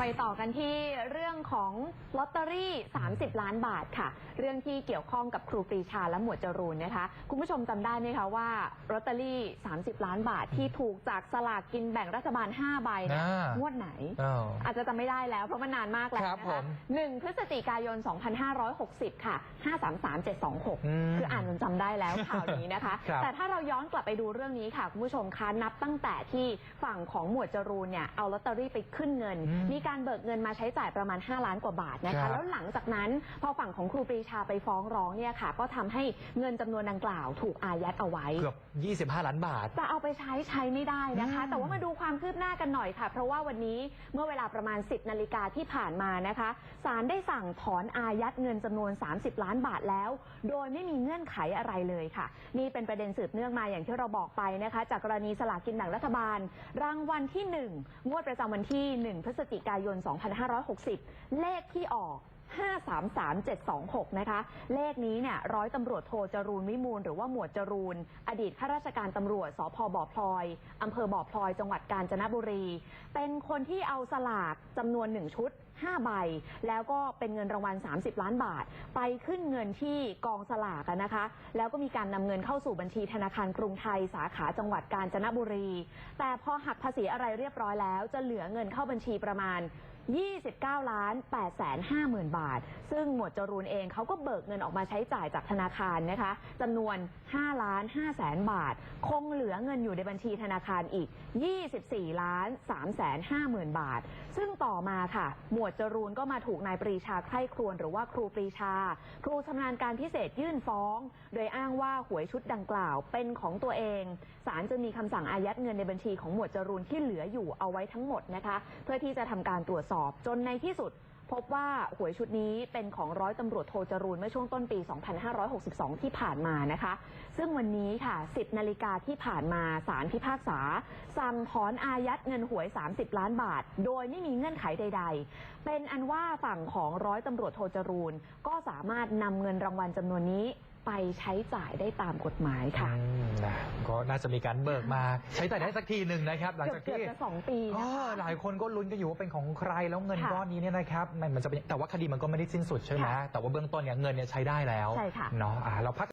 ไปต่อกันที่เรื่องของลอตเตอรี่ 30 ล้านบาทค่ะ เรื่องที่เกี่ยวข้องกับครูปรีชาและหมวดจรูนนะคะ คุณผู้ชมจำได้ไหมคะว่าลอตเตอรี่ 30 ล้านบาทที่ถูกจากสลากกินแบ่งรัฐบาล 5 ใบเนี่ยอ่างวดไหนอ้าวอาจจะจำไม่ได้แล้วเพราะมันนานมากแล้วครับนะผคะมหนึ่งพฤศจิกายน 2560 ค่ะ 533726อืมคืออ่านจนจำได้แล้วข่าวนี้นะคะครับแต่ถ้าเราย้อนกลับไปดูเรื่องนี้ค่ะคุณผู้ชมคะนับตั้งแต่ที่ฝั่งของหมวดจรูนเนี่ยเอาลอตเตอรี่ไปขึ้นเงินอืมมีการเบิกเงินมาใช้จ่ายประมาณ 5 ล้านกว่าบาทนะครัคะ บแล้วหลังจากนั้นพอฝั่งของครูปรีชาไปฟ้องร้องเนี่ยค่ะ ก็ทำให้เงินจำนวนดังกล่าวถูกอายัดเอาไว้ เกือบ 25 ล้านบาท จะเอาไปใช้ใช้ไม่ได้นะคะ อืมแต่ว่ามาดูความคืบหน้ากันหน่อยค่ะ เพราะว่าวันนี้เมื่อเวลาประมาณ 10นาฬิกาที่ผ่านมานะคะศาลได้สั่งถอนอายัดเงินจำนวน 30 ล้านบาทแล้ว โดยไม่มีเงื่อนไขอะไรเลยค่ะ นี่เป็นประเด็นสืบเนื่องมาอย่างที่เราบอกไปนะคะ จากกรณีสลากกินแบ่งรัฐบาล รางวัลที่ 1 งวดประจำวันที่ 1 พฤศจิกายนายน 2560 เลขที่ออก 533726 นะคะ เลขนี้เนี่ยร้อยตำรวจโทจรูนวิมูล หรือว่าหมวดจรูน อดีตข้าราชการตำรวจสพบ่อพลอยอำเภอบ่อพลอย จังหวัดกาญจนบุรี เป็นคนที่เอาสลากจำนวนหนึ่งชุด 5 ใบ แล้วก็เป็นเงินรางวัล 30 ล้านบาท ไปขึ้นเงินที่กองสลากนะคะ แล้วก็มีการนำเงินเข้าสู่บัญชีธนาคารกรุงไทยสาขาจังหวัดกาญจนบุรี แต่พอหักภาษีอะไรเรียบร้อยแล้ว จะเหลือเงินเข้าบัญชีประมาณ29 ล้าน8แสน5หมื่นบาท ซึ่งหมวดจรูนเองเขาก็เบิกเงินออกมาใช้จ่ายจากธนาคารนะคะจำนวน 5 ล้าน5แสนบาท คงเหลือเงินอยู่ในบัญชีธนาคารอีก 24 ล้าน3แสน5หมื่นบาท ซึ่งต่อมาค่ะ หมวดจรูนก็มาถูกนายปรีชาไคครวนหรือว่าครูปรีชา ครูชำนาญการพิเศษยื่นฟ้อง โดยอ้างว่าหวยชุดดังกล่าวเป็นของตัวเองศาลจึงมีคำสั่งอายัดเงินในบัญชีของหมวดจรูนที่เหลืออยู่เอาไว้ทั้งหมดนะคะ เพื่อที่จะทำการตรวจสอบจนในที่สุด พบว่าหวยชุดนี้เป็นของร้อยตำรวจโทจรูนเมื่อช่วงต้นปี 2562 ที่ผ่านมานะคะ ซึ่งวันนี้ค่ะ 10 นาฬิกาที่ผ่านมาศาลพิพากษา สั่งถอนอายัดเงินหวย 30 ล้านบาท โดยไม่มีเงื่อนไขใด ๆ เป็นอันว่าฝั่งของร้อยตำรวจโทจรูนก็สามารถนำเงินรางวัลจำนวนนี้ไปใช้จ่ายได้ตามกฎหมายค่ะ อืมนะก็น่าจะมีการเบิกมาใช้จ่ายได้สักทีหนึ่งนะครับ หลังเกือจาบกเกือบที่จะสองปีอ๋อนะคะ หลายคนก็ลุ้นกันอยู่ว่าเป็นของใครแล้วเงินค่ะก้อนนี้เนี่ยนะครับมันมันจะเป็นแต่ว่าคดีมันก็ไม่ได้สิ้นสุดใช่ไหมค่ะแต่ว่าเบื้องต้นเนี่ยเงินเนี่ยใช้ได้แล้วใช่ค่ะ เนาะอ่าเราพัก